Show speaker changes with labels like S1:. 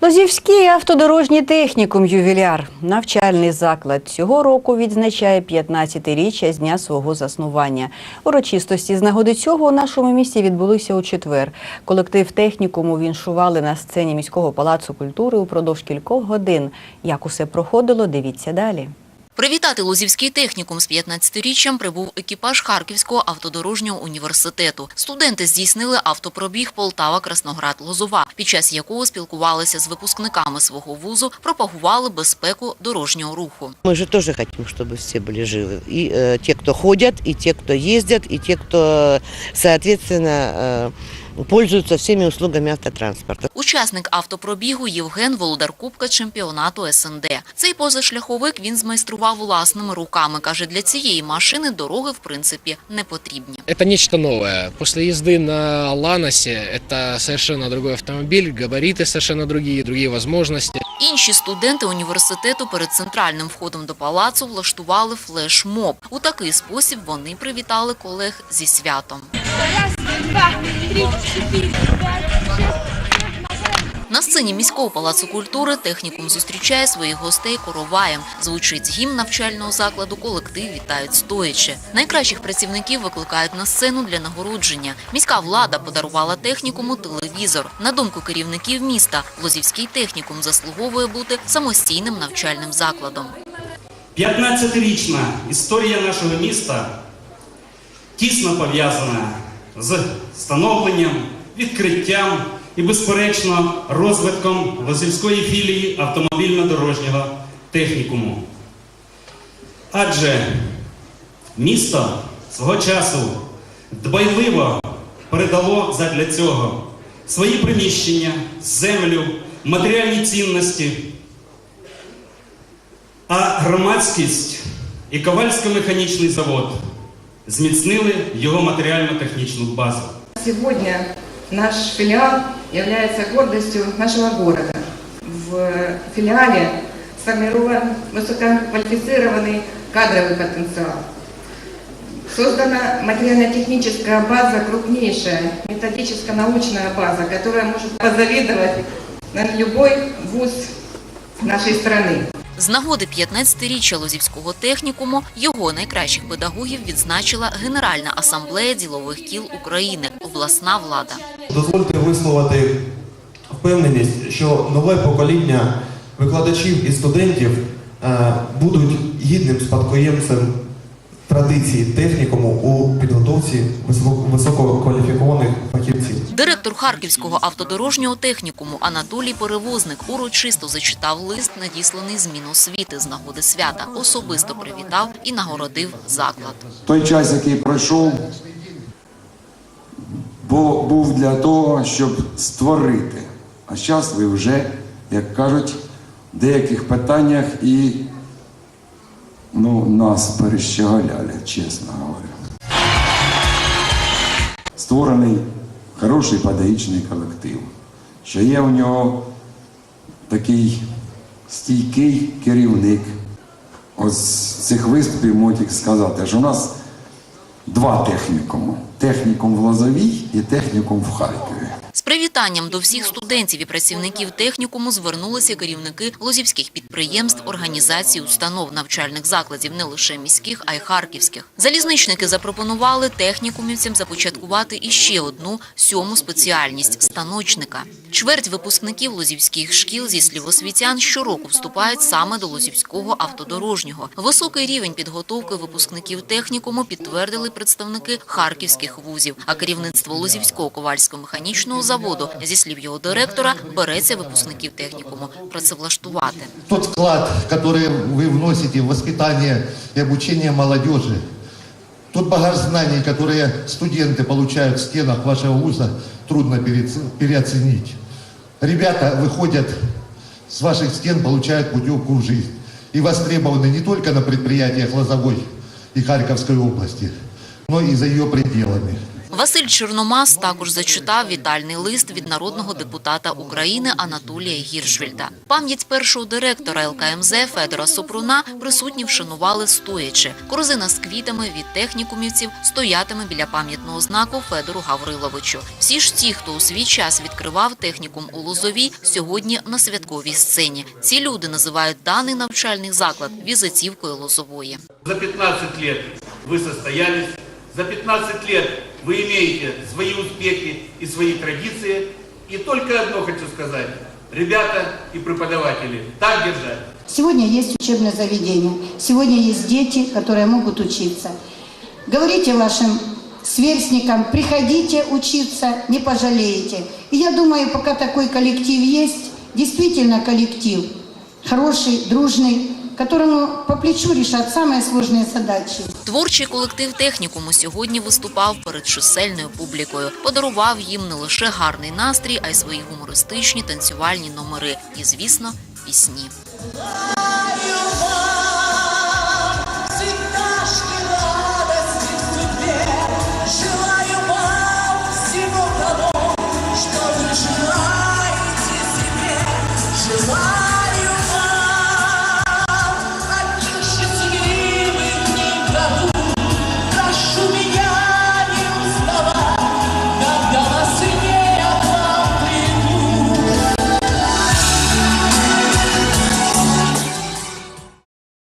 S1: Лозівський автодорожній технікум ювіляр. Навчальний заклад цього року відзначає 15-річчя з дня свого заснування. Урочистості з нагоди цього у нашому місті відбулися у четвер. Колектив технікуму віншували на сцені міського палацу культури упродовж кількох годин. Як усе проходило, дивіться далі.
S2: Привітати Лозівський технікум з 15-річчям прибув екіпаж Харківського автодорожнього університету. Студенти здійснили автопробіг Полтава-Красноград-Лозова, під час якого спілкувалися з випускниками свого вузу, пропагували безпеку дорожнього руху.
S3: Мы же тоже хотим, чтобы все были живы. И э, те, кто ходят, и те, кто ездят, и те, кто, соответственно, э, пользуются всеми услугами автотранспорта.
S2: Учасник автопробігу Євген Володар Кубка чемпіонату СНД. Цей позашляховик він змайстрував власними руками. Каже, для цієї машини дороги в принципі не потрібні.
S4: Это нечто новое. После езды на Ланосе это совершенно другой автомобиль, габариты совершенно другие, другие возможности.
S2: Інші студенти університету перед центральним входом до палацу влаштували флешмоб. У такий спосіб вони привітали колег зі святом. На сцені міського палацу культури технікум зустрічає своїх гостей короваєм. Звучить гімн навчального закладу, колектив вітають стоячи. Найкращих працівників викликають на сцену для нагородження. Міська влада подарувала технікуму телевізор. На думку керівників міста, Лозівський технікум заслуговує бути самостійним навчальним закладом.
S5: 15-річна історія нашого міста тісно пов'язана з становленням, відкриттям і, безперечно, розвитком Лозівської філії автомобільно-дорожнього технікуму. Адже місто свого часу дбайливо передало задля цього свої приміщення, землю, матеріальні цінності а громадськість і Ковальсько-механічний завод зміцнили його матеріально-технічну базу.
S6: Сегодня наш филиал является гордостью нашего города. В филиале сформирован высококвалифицированный кадровый потенциал. Создана материально-техническая база, крупнейшая методическо-научная база, которая может позавидовать на любой вуз нашей страны.
S2: З нагоди 15-річчя Лозівського технікуму його найкращих педагогів відзначила Генеральна асамблея ділових кіл України, обласна влада.
S7: Дозвольте висловити впевненість, що нове покоління викладачів і студентів е, будуть гідним спадкоємцем традицій технікуму у підготовці високо- висококваліфікованих фахівців.
S2: Директор Харківського автодорожнього технікуму Анатолій Перевозник урочисто зачитав лист, надісланий з Міносвіти з нагоди свята. Особисто привітав і нагородив заклад.
S8: Той час, який пройшов, був для того, щоб створити. А зараз ви вже, як кажуть, в деяких питаннях і ну, нас перещеголяли, чесно говоря. Створений хороший педагогічний колектив, що є у нього такий стійкий керівник. Ось з цих виступів можу сказати, що у нас два технікуми: технікум в Лозовій і технікум в Харкові.
S2: З до всіх студентів і працівників технікуму звернулися керівники лозівських підприємств, організацій, установ навчальних закладів не лише міських, а й харківських. Залізничники запропонували технікумівцям започаткувати іще одну сьому спеціальність станочника. Чверть випускників лозівських шкіл зі слів освітян щороку вступають саме до лозівського автодорожнього. Високий рівень підготовки випускників технікуму підтвердили представники харківських вузів. А керівництво Лозівського ковальського механічного заводу, зі слів його директора, береться випускників технікуму працевлаштувати.
S9: тот вклад, который вы вносите в воспитание и обучение молодежи, тот багаж знаний, которые студенты получают в стенах вашего вуза, трудно переце- переоценить. Ребята выходят с ваших стен, получают путевку в жизнь. И востребованы не только на предприятиях Лозовой и Харьковской области, но и за ее пределами.
S2: Василь Чорномас також зачитав вітальний лист від народного депутата України Анатолія Гіршвільда. Пам'ять першого директора ЛКМЗ Федора Супруна присутні вшанували стоячи. Корзина з квітами від технікумівців стоятиме біля пам'ятного знаку Федору Гавриловичу. Всі ж ті, хто у свій час відкривав технікум у Лозовій, сьогодні на святковій сцені. Ці люди називають даний навчальний заклад візитівкою Лозової.
S6: За 15 лет вы состоялись, за 15 лет вы имеете свои успехи и свои традиции. И только одно хочу сказать. Ребята и преподаватели, так держать.
S10: Сегодня есть учебное заведение, сегодня есть дети, которые могут учиться. Говорите вашим сверстникам, приходите учиться, не пожалеете. И я думаю, пока такой коллектив есть, действительно коллектив, хороший, дружный, которому по плечу решат самые сложные задачи.
S2: Творчий колектив технікуму сьогодні виступав перед чисельною публікою. Подарував їм не лише гарний настрій, а й свої гумористичні танцювальні номери і, звісно, пісні.